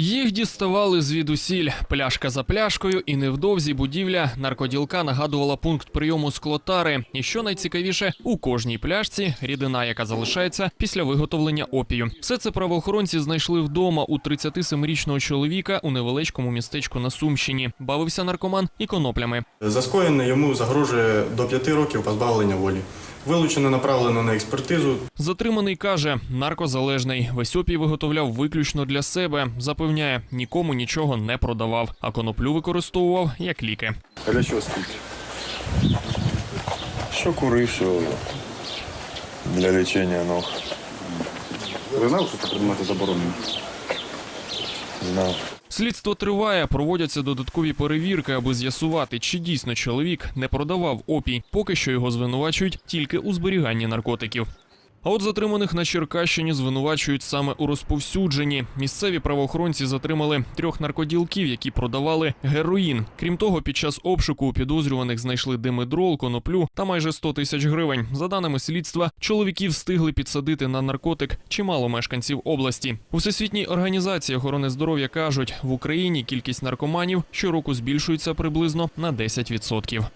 Їх діставали звідусіль пляшка за пляшкою, і невдовзі будівля наркоділка нагадувала пункт прийому склотари. І що найцікавіше, у кожній пляшці рідина, яка залишається після виготовлення опію. Все це правоохоронці знайшли вдома у 37-річного чоловіка у невеличкому містечку на Сумщині. Бавився наркоман і коноплями. За скоєне йому загрожує до 5 років позбавлення волі. Вилучено направлено на експертизу. Затриманий каже, наркозалежний. Весь опій виготовляв виключно для себе. Запевняє, нікому нічого не продавав, а коноплю використовував як ліки. А для чого скільки? Що курив, що для лічення ног. Ви знали, що це предмети заборонені? Знав. Слідство триває, проводяться додаткові перевірки, аби з'ясувати, чи дійсно чоловік не продавав опій. Поки що його звинувачують тільки у зберіганні наркотиків. А от затриманих на Черкащині звинувачують саме у розповсюдженні. Місцеві правоохоронці затримали трьох наркоділків, які продавали героїн. Крім того, під час обшуку у підозрюваних знайшли димедрол, коноплю та майже 100 тисяч гривень. За даними слідства, чоловіки встигли підсадити на наркотик чимало мешканців області. У всесвітній організації охорони здоров'я кажуть, в Україні кількість наркоманів щороку збільшується приблизно на 10%.